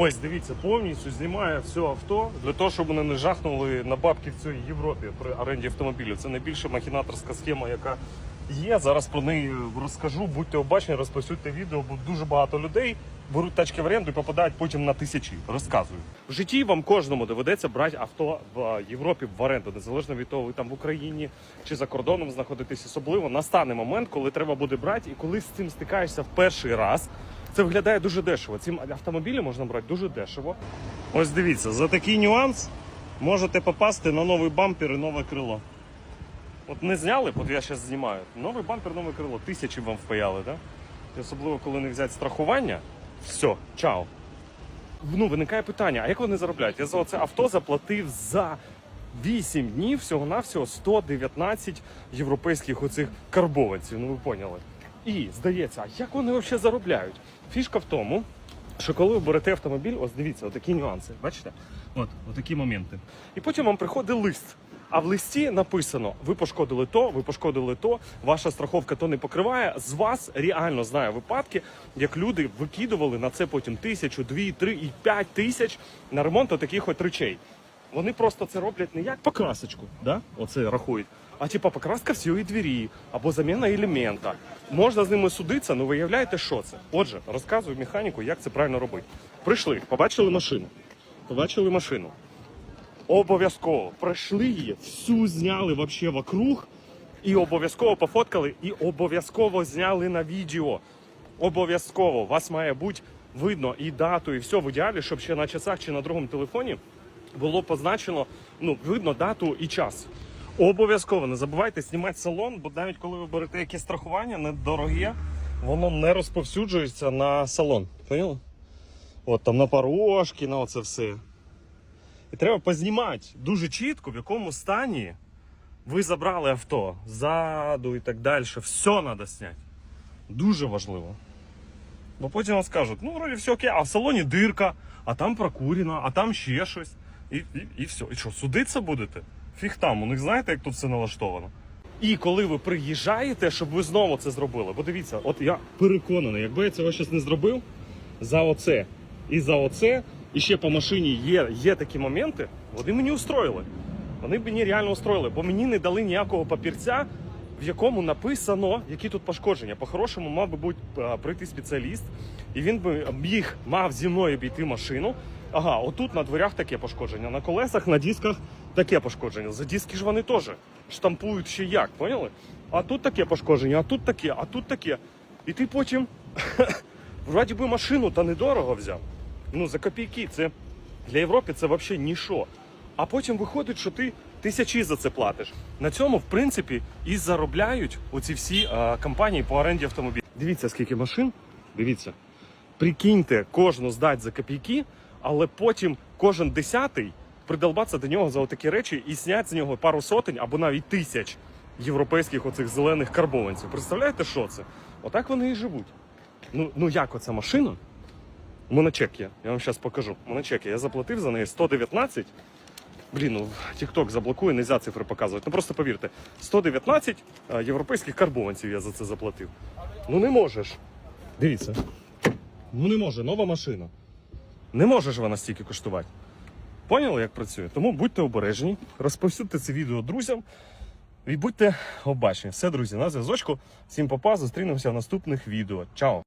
Ось, дивіться, повністю знімає все авто для того, щоб вони не жахнули на бабки в цій Європі при оренді автомобілів. Це найбільша махінаторська схема, яка є. Зараз про неї розкажу. Будьте обачні, розповсюдьте відео, бо дуже багато людей беруть тачки в оренду і попадають потім на тисячі. Розказую. В житті вам кожному доведеться брати авто в Європі в оренду, незалежно від того, ви там в Україні чи за кордоном знаходитесь. Особливо настане момент, коли треба буде брати, і коли з цим стикаєшся в перший раз. Це виглядає дуже дешево. Ці автомобілі можна брати дуже дешево. Ось дивіться, за такий нюанс можете попасти на новий бампер і нове крило. От не зняли, от я зараз знімаю. Новий бампер, нове крило. Тисячі вам впаяли, да? І особливо, коли не взяти страхування, все, чао. Ну, виникає питання: а як вони заробляють? Я за це авто заплатив за 8 днів всього-навсього 119 європейських оцих карбованців. Ну ви поняли. І здається, а як вони взагалі заробляють? Фішка в тому, що коли ви берете автомобіль, ось дивіться, отакі нюанси. Бачите? От, отакі моменти. І потім вам приходить лист. А в листі написано: ви пошкодили то, ви пошкодили то, ваша страховка то не покриває. З вас реально знаю випадки, як люди викидували на це потім тисячу, дві, три і п'ять тисяч на ремонт таких от речей. Вони просто це роблять не як покрасочку, да? оце рахують, а типа покраска всієї двері або заміна елемента. Можна з ними судитися, але виявляєте, що це. Отже, розказую механіку, як це правильно робити. Прийшли, побачили машину. Побачили машину. Обов'язково пройшли її, всю зняли вообще вокруг, і обов'язково пофоткали, і обов'язково зняли на відео. Обов'язково вас має бути видно і дату, і все в ідеалі, щоб ще на часах чи на другому телефоні було позначено, ну, видно дату і час. Обов'язково не забувайте знімати салон, бо навіть коли ви берете якесь страхування недороге, воно не розповсюджується на салон. Поняли? От там на порожки, на оце все. І треба познімати дуже чітко, в якому стані ви забрали авто, ззаду і так далі. Все треба зняти. Дуже важливо. Бо потім вам скажуть, ну, вроді все окей, а в салоні дирка, а там прокурено, а там ще щось. І, і, і все. І що, судитися будете? Фіг там, у них знаєте, як тут все налаштовано. І коли ви приїжджаєте, щоб ви знову це зробили. Бо дивіться, от я переконаний, якби я цього щось не зробив, за оце і за оце, і ще по машині є, є такі моменти, вони мені устроїли. Вони мені реально устроїли, бо мені не дали ніякого папірця, в якому написано, які тут пошкодження. По-хорошому мав би бути е, прийти спеціаліст, і він би міг мав зі мною обійти машину. Ага, отут на дверях таке пошкодження, на колесах, на дисках таке пошкодження. За диски ж вони теж штампують ще як, поняли? А тут таке пошкодження, а тут таке, а тут таке. І ти потім вроді би машину та недорого взяв. Ну, за копійки. Це для Європи це взагалі ніщо. А потім виходить, що ти тисячі за це платиш. На цьому, в принципі, і заробляють оці всі а, компанії по оренді автомобілів. Дивіться, скільки машин. Дивіться. Прикиньте, кожну здати за копійки, але потім кожен десятий придолбатися до нього за отакі речі і зняти з нього пару сотень або навіть тисяч європейських оцих зелених карбованців. Представляєте, що це? Отак вони і живуть. Ну, ну як оця машина? Моночек є. Я вам зараз покажу. Моночек є. Я заплатив за неї 119. Блін, ну TikTok заблокує, не можна цифри показувати. Ну просто повірте, 119 е, європейських карбованців я за це заплатив. Ну не можеш. Дивіться. Ну не може, нова машина. Не може ж вона стільки коштувати. Поняли, як працює? Тому будьте обережні, розповсюдьте це відео друзям і будьте обачні. Все, друзі, на зв'язочку. Всім попа, зустрінемося в наступних відео. Чао!